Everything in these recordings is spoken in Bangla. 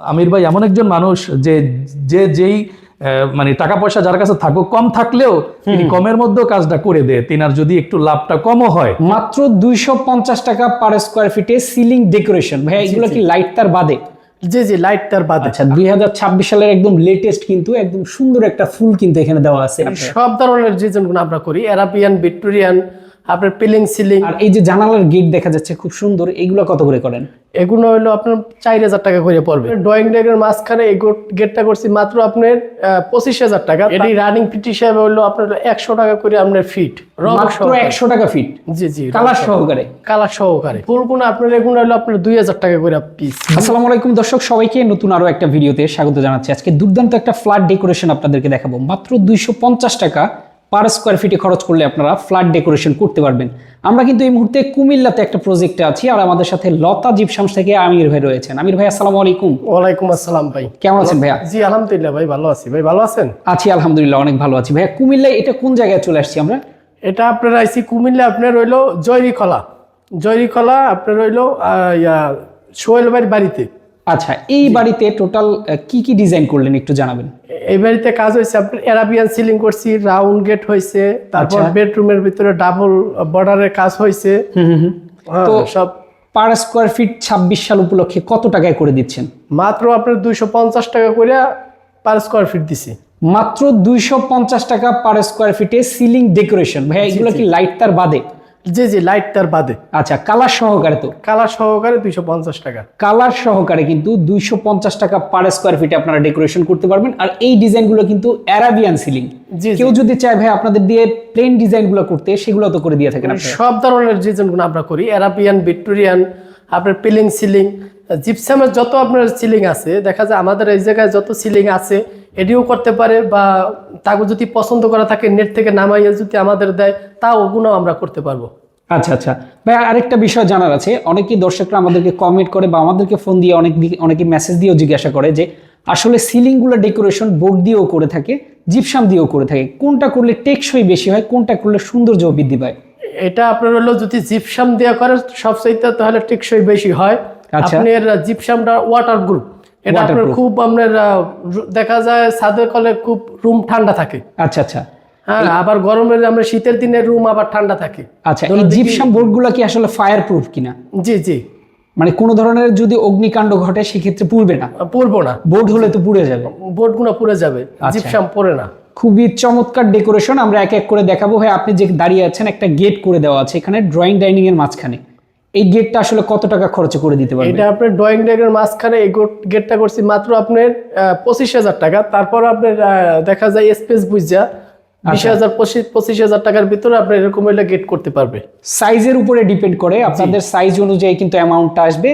আমির ভাই এমন একজন মানুষ যে যে যেই মানে টাকা পয়সা যার কাছে থাকুক কম থাকলেও তিনি কমের মধ্যে কাজটা করে দেয়। তিনার যদি একটু লাভটা কমও হয়। মাত্র দুইশো পঞ্চাশ টাকা পার স্কোয়ার ফিটে সিলিং ডেকোরেশন ভাই এগুলো কি লাইট তার বাদে? জি জি লাইট তার বাদে। আচ্ছা দুই হাজার ছাব্বিশ সালের একদম লেটেস্ট কিন্তু একদম সুন্দর একটা ফুল কিন্তু এখানে দেওয়া আছে। সব ধরনের ডিজাইনগুলো আমরা করি। অ্যারাবিয়ান ভিক্টোরিয়ান আপনার পিলিং সিলিং আর এই যে জানালার গেট দেখা যাচ্ছে খুব সুন্দর। এগুলো কত করে করেন? এগুলো হলো আপনার চার হাজার টাকা করে পড়বে। ড্রয়িং ডেকের মাঝখানে এই গেটটা করছি মাত্র আপনার পঁচিশ হাজার টাকা। এটি রানিং ফিট হিসাবে হলো আপনার একশো টাকা করে আপনার ফিট মাত্র একশো টাকা ফিট জি জি কালার সহকারে। কালার সহকারে। ফুলগুলো আপনার এগুলো হলো আপনার দুই হাজার টাকা করে পিস আসসালামু আলাইকুম দর্শক সবাইকে নতুন আরও একটা ভিডিওতে স্বাগত জানাচ্ছি। আজকে দুর্দান্ত একটা ফ্ল্যাট ডেকোরেশন আপনাদেরকে দেখাবো। মাত্র দুইশো পঞ্চাশ টাকা। পার স্কোয়ার ফিটে খরচ করলে আপনারা ফ্ল্যাট ডেকোরেশন করতে পারবেন। আমরা কিন্তু এই মুহূর্তে কুমিল্লাতে একটা প্রজেক্টে আছি আর আমাদের সাথে লতা জিপসামস থেকে আমির ভাই রয়েছেন। আমির ভাই আসসালামু আলাইকুম। ওয়ালাইকুম আসসালাম ভাই। কেমন আছেন ভাইয়া? জি আলহামদুলিল্লাহ ভাই ভালো আছি। ভাই ভালো আছেন? আছি আলহামদুলিল্লাহ অনেক ভালো আছি। ভাইয়া কুমিল্লায় এটা কোন জায়গায় চলে আসছি আমরা? এটা আপনার আইসি কুমিল্লা আপনার রইল জয়রিখলা। জয়রিখলা আপনার রইল সোহেল ভাইয়ের বাড়িতে। আচ্ছা এই বাড়িতে টোটাল কি কি ডিজাইন করলেন একটু জানাবেন? এই বাড়িতে কাজ হয়েছে আপনার অ্যারাবিয়ান সিলিং করছি রাউন্ড গেট হয়েছে তারপর আচ্ছা। বেডরুমের ভিতরে ডাবল বর্ডারের কাজ হয়েছে। হ্যাঁ, তো সব। পার স্কোয়ার ফিট ছাব্বিশ সাল উপলক্ষে কত টাকায় করে দিচ্ছেন? মাত্র আপনার দুইশো পঞ্চাশ টাকা করে পার স্কোয়ার ফিট দিছি। মাত্র দুইশো পঞ্চাশ টাকা পার স্কোয়ার ফিটে সিলিং ডেকোরেশন ভাইয়া এগুলো কি লাইট তার বাদে? জি জি লাইট তার বাদে। আচ্ছা কালার সহকারে তো। কালার সহকারে দুইশো পঞ্চাশ টাকা। কালার সহকারে কিন্তু দুইশো পঞ্চাশ টাকা পার স্কোয়ার ফিটে আপনারা ডেকোরেশন করতে পারবেন। আর এই ডিজাইনগুলো কিন্তু অ্যারাবিয়ান সিলিং। কেউ যদি চায় ভাই আপনাদের দিয়ে প্লেন ডিজাইনগুলো করতে সেগুলো তো করে দিয়ে থাকেন সব ধরনের ডিজাইনগুলো আমরা করি। অ্যারাবিয়ান ভিক্টোরিয়ান আপনার পিলিং সিলিং জিপসামের যত আপনার সিলিং আছে দেখা যায় আমাদের এই জায়গায় যত সিলিং আছে এটিও করতে পারে বা তাকে যদি পছন্দ করা থাকে নেট থেকে নামাইয়া যদি আমাদের দেয় তাও ওগুলো আমরা করতে পারব। আচ্ছা আচ্ছা। ভাই আরেকটা বিষয় জানার আছে। অনেকেই দর্শকরা আমাদেরকে কমেন্ট করে বা আমাদেরকে ফোন দিয়ে অনেক অনেকে মেসেজ দিয়েও জিজ্ঞাসা করে যে আসলে সিলিংগুলো ডেকোরেশন বোর্ড দিয়েও করে থাকে জিপসাম দিয়েও করে থাকে। কোনটা করলে টেকসই বেশি হয় কোনটা করলে সৌন্দর্য বৃদ্ধি পায়? এটা আপনার হলো যদি জিপসাম দেওয়া করে সবচাইতে তাহলে টেকসই বেশি হয়। আচ্ছা। আপনার জিপসামটা ওয়াটার গ্রুপ এটা আপনার খুব আপনার দেখা যায় ছাদের কলে খুব রুম ঠান্ডা থাকে। আচ্ছা আচ্ছা। হ্যাঁ আবার গরমের আমরা শীতের দিনে রুম আবার ঠান্ডা থাকে। আচ্ছা এই জিপসাম বোর্ডগুলো কি আসলে ফায়ার প্রুফ কিনা? জি জি। মানে কোনো ধরনের যদি অগ্নিকাণ্ড ঘটে সেক্ষেত্রে পুড়বে না? পরবো না। বোর্ড হলে তো পুড়ে যাবে। বোর্ডগুলো পুড়ে যাবে জিপসাম পরে না। খুবই চমৎকার ডেকোরেশন আমরা এক এক করে দেখাবো। ভাই আপনি যে দাঁড়িয়ে আছেন একটা গেট করে দেওয়া আছে এখানে ড্রয়িং ডাইনিং এর মাঝখানে। এই গেটটা আসলে কত টাকা খরচ করে দিতে পারবেন? এটা আপনার ড্রয়িং ডাইনিং এর মাঝখানে এই গেটটা করছি মাত্র আপনার পঁচিশ হাজার টাকা। তারপর আপনার দেখা যায় স্পেস বুঝা বিশ হাজার পঁচিশ পঁচিশ হাজার টাকার ভিতরে আপনার এরকম হইলে গেট করতে পারবে। সাইজের উপরে ডিপেন্ড করে আপনাদের সাইজ অনুযায়ী কিন্তু অ্যামাউন্টটা আসবে।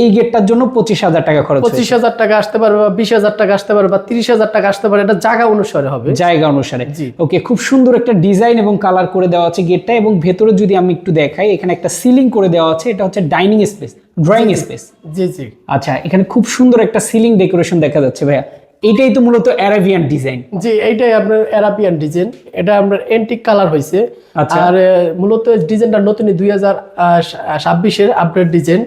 এই গেটটার জন্য পঁচিশ হাজার টাকা খরচ পঁচিশ হাজার টাকা আসতে পারবে বা বিশ হাজার টাকা আসতে পারবে বা তিরিশ হাজার টাকা আসতে পারে এটা জায়গা অনুসারে হবে। জায়গা অনুসারে। ওকে খুব সুন্দর একটা ডিজাইন এবং কালার করে দেওয়া আছে গেটটা এবং ভেতরে যদি আমি একটু দেখাই এখানে একটা সিলিং করে দেওয়া আছে এটা হচ্ছে ডাইনিং স্পেস ড্রয়িং স্পেস জি। জি আচ্ছা এখানে খুব সুন্দর একটা সিলিং ডেকোরেশন দেখা যাচ্ছে ভাইয়া। এটাই তো মূলত অ্যারাবিয়ান ডিজাইন জি এইটাই আপনার অ্যারাবিয়ান ডিজাইন এটা আপনার এন্টিক কালার হয়েছে আচ্ছা। আর মূলত ডিজাইনটা নতুন দুই হাজার ছাব্বিশের আপডেট ডিজাইন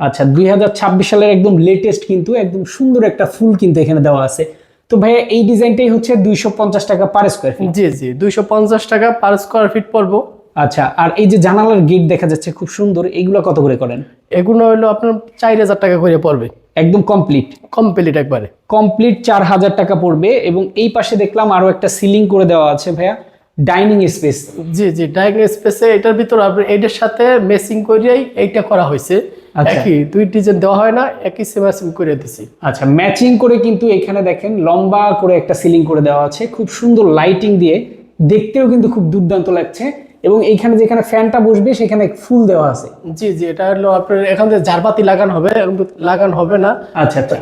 আচ্ছা দুই হাজার ছাব্বিশ সালের একদম লেটেস্ট কিন্তু একদম সুন্দর একটা ফুল কিন্তু এখানে দেওয়া আছে। তো ভাইয়া এই ডিজাইনটাই হচ্ছে দুইশো পঞ্চাশ টাকা পার স্কোয়ার ফিট জি জি দুইশো পঞ্চাশ টাকা পার স্কোয়ার ফিট পড়ব। আচ্ছা আর এই যে জানালার গেট দেখা যাচ্ছে খুব সুন্দর। এগুলো কত করে করেন? এগুলো হলো আপনার চার হাজার টাকা করে পড়বে। একদম কমপ্লিট কমপ্লিট একবারে। কমপ্লিট চার হাজার টাকা পড়বে এবং এই পাশে দেখলাম আরও একটা সিলিং করে দেওয়া আছে ভাইয়া। ডাইনিং স্পেস জি জি ডাইনিং স্পেসে এটার ভিতর আপনার এইটার সাথে মেসিং করিয়াই এইটা করা হয়েছে। আচ্ছা। একই দুই ডিজাইন দেওয়া হয় না একই সেমাসিং করে দিছি। আচ্ছা ম্যাচিং করে কিন্তু এখানে দেখেন লম্বা করে একটা সিলিং করে দেওয়া আছে। খুব সুন্দর লাইটিং দিয়ে। দেখতেও কিন্তু খুব দুর্দান্ত লাগছে। এবং এইখানে যেখানে ফ্যানটা বসবে সেখানে ফুল দেওয়া আছে। জি জি এটা হলো আপনার এখান থেকে ঝাড়বাতি লাগানো হবে লাগানো হবে না। আচ্ছা আচ্ছা।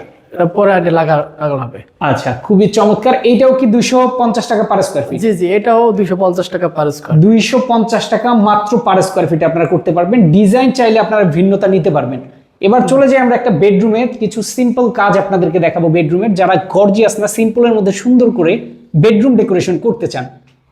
পরে আগে লাগা লাগানো হবে। আচ্ছা খুবই চমৎকার। এইটাও কি দুইশো পঞ্চাশ টাকা পার স্কোয়ার ফিট জি জি এটাও দুইশো পঞ্চাশ টাকা পার স্কোয়ার দুইশো পঞ্চাশ টাকা মাত্র পার স্কোয়ার ফিট আপনারা করতে পারবেন। ডিজাইন চাইলে আপনারা ভিন্নতা নিতে পারবেন। এবার চলে যাই আমরা একটা বেডরুমে কিছু সিম্পল কাজ আপনাদেরকে দেখাবো বেডরুমের যারা গর্জিয়াস না সিম্পলের মধ্যে সুন্দর করে বেডরুম ডেকোরেশন করতে চান।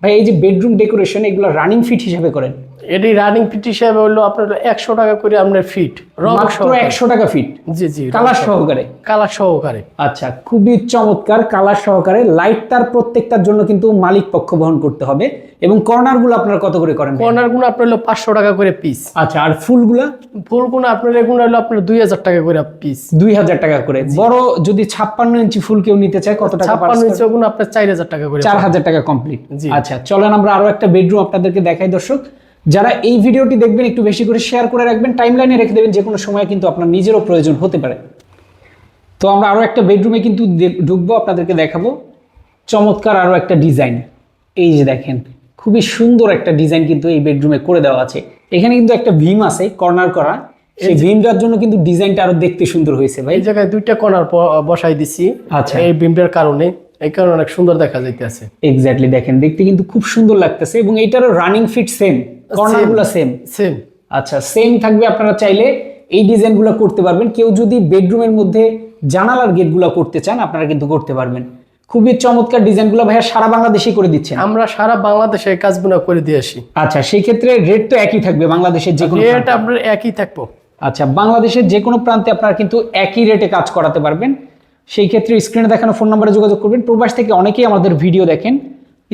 ভাই এই যে বেডরুম ডেকোরেশন এগুলো রানিং ফিট হিসাবে করেন। এটি রানিং ফিট হিসাবে হলো আপনার একশো টাকা করে আপনার ফিট মাত্র। একশো টাকা ফিট জি জি কালার সহকারে? কালার সহকারে। আচ্ছা খুবই চমৎকার কালার সহকারে। লাইট তার প্রত্যেকটার জন্য কিন্তু মালিক পক্ষ বহন করতে হবে। এবং কর্নারগুলো আপনারা কত করে করেন ভাই? কর্নারগুলো আপনার হলো পাঁচশো টাকা করে পিস আচ্ছা আর ফুলগুলা? ফুলগুলো আপনার এগুলো হলো আপনার দুই হাজার টাকা করে পিস দুই হাজার টাকা করে। বড় যদি ছাপ্পান্ন ইঞ্চি ফুল কেউ নিতে চায় কত টাকা ছাপ্পান্ন ইঞ্চি ওগুলো আপনার চার হাজার টাকা করে চার হাজার টাকা কমপ্লিট। আচ্ছা চলেন আমরা আরও একটা বেডরুম আপনাদেরকে দেখাই দর্শক। যারা এই ভিডিওটি দেখবেন একটু বেশি করে শেয়ার করে রাখবেন টাইম লাইনে রেখে দেবেন যে কোনো সময় কিন্তু আপনার নিজেরও প্রয়োজন হতে পারে। তো আমরা আরও একটা বেডরুমে কিন্তু ঢুকবো আপনাদেরকে দেখাবো। চমৎকার আরও একটা ডিজাইন এই যে দেখেন খুবই সুন্দর একটা ডিজাইন কিন্তু এই বেডরুমে করে দেওয়া আছে। এখানে কিন্তু একটা ভিম আছে কর্নার করা। সেই ভীমটার জন্য কিন্তু ডিজাইনটা আরও দেখতে সুন্দর হয়েছে ভাই। এই জায়গায় দুইটা কর্নার বসাই দিছি। আচ্ছা। এই বিমটার কারণে। এই কারণে অনেক সুন্দর দেখা যাইতেছে। এক্স্যাক্টলি দেখেন দেখতে কিন্তু খুব সুন্দর লাগতেছে এবং এটারও রানিং ফিট সেম কর্নারগুলো সেম সেম আচ্ছা সেম থাকবে আপনারা চাইলে এই ডিজাইনগুলো করতে পারবেন। কেউ যদি বেডরুমের মধ্যে জানালার গেটগুলো করতে চান আপনারা কিন্তু করতে পারবেন। খুবই চমৎকার ডিজাইনগুলো ভাইয়া সারা বাংলাদেশেই করে দিচ্ছেন। আমরা সারা বাংলাদেশে কাজগুলো করে দিয়ে আসি। আচ্ছা সেই ক্ষেত্রে রেট তো একই থাকবে বাংলাদেশের যে কোনো রেট। আপনার একই থাকব। আচ্ছা বাংলাদেশের যে কোনো প্রান্তে আপনারা কিন্তু একই রেটে কাজ করাতে পারবেন। সেই ক্ষেত্রে স্ক্রিনে দেখানো ফোন নাম্বারে যোগাযোগ করবেন। প্রবাস থেকে অনেকেই আমাদের ভিডিও দেখেন।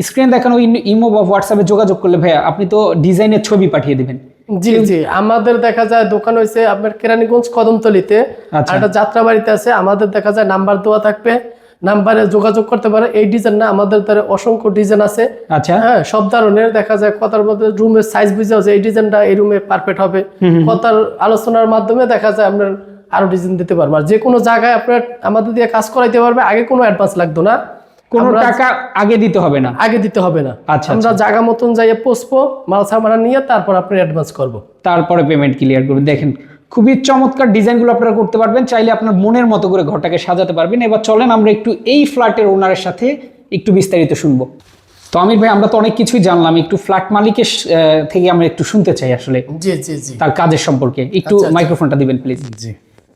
স্ক্রিনে দেখানো ইমো বা হোয়াটসঅ্যাপে যোগাযোগ করলে ভাইয়া আপনি তো ডিজাইনের ছবি পাঠিয়ে দেবেন। জি জি। আমাদের দেখা যায় দোকান হয়েছে আপনার কেরানীগঞ্জ কদমতলিতে। আচ্ছা। আর একটা যাত্রা বাড়িতে আছে। আমাদের দেখা যায় নাম্বার দেওয়া থাকবে। নাম্বারে যোগাযোগ করতে পারে এই ডিজাইন না আমাদের দ্বারা অসংখ্য ডিজাইন আছে। আচ্ছা। হ্যাঁ সব ধরনের দেখা যায়। কথার মধ্যে রুমের সাইজ বুঝে যে এই ডিজাইনটা এই রুমে পারফেক্ট হবে। কথার আলোচনার মাধ্যমে দেখা যায় আপনার আরও ডিজাইন দিতে পারব। আর যে কোনো জায়গায় আপনার আমাদের দিয়ে কাজ করাইতে পারবে। আগে কোনো অ্যাডভান্স লাগতো না। কোনো টাকা আগে দিতে হবে না। আগে দিতে হবে না। আচ্ছা, আমরা জায়গা মতন যাইয়ে মাল সামানা নিয়ে তারপর আপনি অ্যাডভান্স করব। তারপরে পেমেন্ট ক্লিয়ার করবেন দেখেন খুবই চমৎকার ডিজাইনগুলো আপনারা করতে পারবেন চাইলে আপনার মনের মতো করে ঘরটাকে সাজাতে পারবেন। এবার চলেন আমরা একটু এই ফ্ল্যাটের ওনারের সাথে একটু বিস্তারিত শুনব। তো আমির ভাই আমরা তো অনেক কিছুই জানলাম। একটু ফ্ল্যাট মালিকের থেকে আমরা একটু শুনতে চাই আসলে। জি জি জি। তার কাজের সম্পর্কে। একটু মাইক্রোফোনটা দিবেন প্লিজ জি।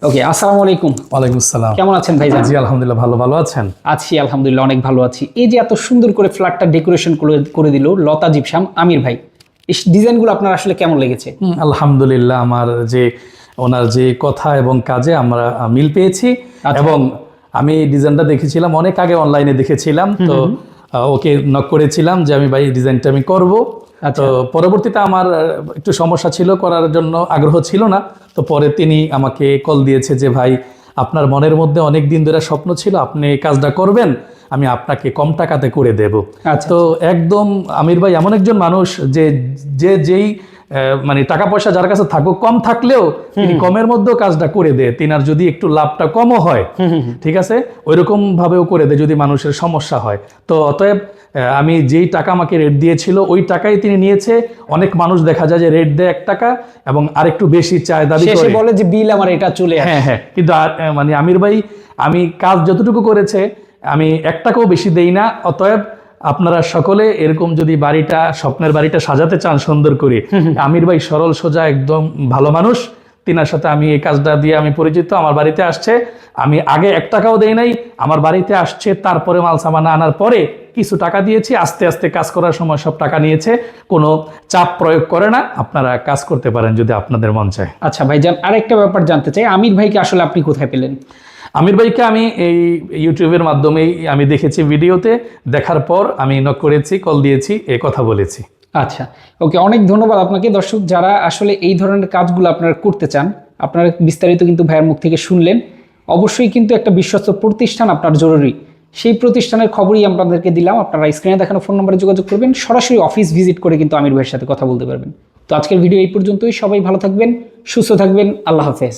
ওকে আসসালামু আলাইকুম। ওয়ালাইকুম আসসালাম। কেমন আছেন ভাই জি আলহামদুলিল্লাহ ভালো ভালো আছেন? আছি আলহামদুলিল্লাহ অনেক ভালো আছি। এই যে এত সুন্দর করে ফ্ল্যাটটা ডেকোরেশন করে দিল লতা জিপসাম আমির ভাই এই ডিজাইনগুলো আপনার আসলে কেমন লেগেছে? আলহামদুলিল্লাহ আমার যে ওনার যে কথা এবং কাজে আমরা মিল পেয়েছি। এবং আমি ডিজাইনটা দেখেছিলাম অনেক আগে অনলাইনে দেখেছিলাম। তো ওকে নক করেছিলাম যে আমি ভাই ডিজাইনটা আমি করব। তো পরবর্তীতে আমার একটু সমস্যা ছিল করার জন্য আগ্রহ ছিল না। তো পরে তিনি আমাকে কল দিয়েছে যে ভাই আপনার মনের মধ্যে অনেক দিন ধরে স্বপ্ন ছিল আপনি কাজটা করবেন আমি আপনাকে কম টাকাতে করে দেব। আচ্ছা। তো একদম আমির ভাই এমন একজন মানুষ যে যে যেই মানে টাকা পয়সা যার কাছে থাকুক কম থাকলেও তিনি কমের মধ্যেও কাজটা করে দেয়। তিনার যদি একটু লাভটা কমও হয় ঠিক আছে? ওইরকম ভাবেও করে দেয় যদি মানুষের সমস্যা হয়। তো অতএব আমি যেই টাকা আমাকে রেট দিয়েছিল ওই টাকাই তিনি নিয়েছে। অনেক মানুষ দেখা যায় যে রেট দেয় এক টাকা এবং আরেকটু বেশি চায় দাবি করে। বলে যে বিল আমার এটা চলে হ্যাঁ হ্যাঁ কিন্তু মানে আমির ভাই আমি কাজ যতটুকু করেছে আমি এক টাকাও বেশি দেই না। অতএব আপনারা সকলে এরকম যদি বাড়িটা স্বপ্নের বাড়িটা সাজাতে চান সুন্দর করে আমির ভাই সরল সোজা একদম ভালো মানুষ। তিনার সাথে আমি এই কাজটা দিয়ে আমি পরিচিত আমার বাড়িতে আসছে। আমি আগে এক টাকাও দেই নাই আমার বাড়িতে আসছে তারপরে মাল সামানা আনার পরে কিছু টাকা দিয়েছি আস্তে আস্তে কাজ করার সময় সব টাকা নিয়েছে কোনো চাপ প্রয়োগ করে না আপনারা কাজ করতে পারেন যদি আপনাদের মন চায়। আচ্ছা ভাইজান আরেকটা ব্যাপার জানতে চাই আমির ভাইকে আসলে আপনি কোথায় পেলেন? আমির ভাইকে আমি এই ইউটিউবের মাধ্যমেই আমি দেখেছি ভিডিওতে দেখার পর আমি নক করেছি কল দিয়েছি এ কথা বলেছি। আচ্ছা ওকে, অনেক ধন্যবাদ আপনাকে। দর্শক, যারা আসলে এই ধরনের কাজগুলো আপনারা করতে চান, আপনারা বিস্তারিত কিন্তু ভাইয়ের মুখ থেকে শুনলেন। অবশ্যই কিন্তু একটা বিশ্বস্ত প্রতিষ্ঠান আপনার জরুরি। সেই প্রতিষ্ঠানের খবরই আপনাদেরকে দিলাম। আপনারা স্ক্রিনে দেখানো ফোন নম্বরে যোগাযোগ করবেন। সরাসরি অফিস ভিজিট করে কিন্তু আমির ভাইয়ের সাথে কথা বলতে পারবেন। তো আজকের ভিডিও এই পর্যন্তই। সবাই ভালো থাকবেন, সুস্থ থাকবেন। আল্লাহ হাফেজ।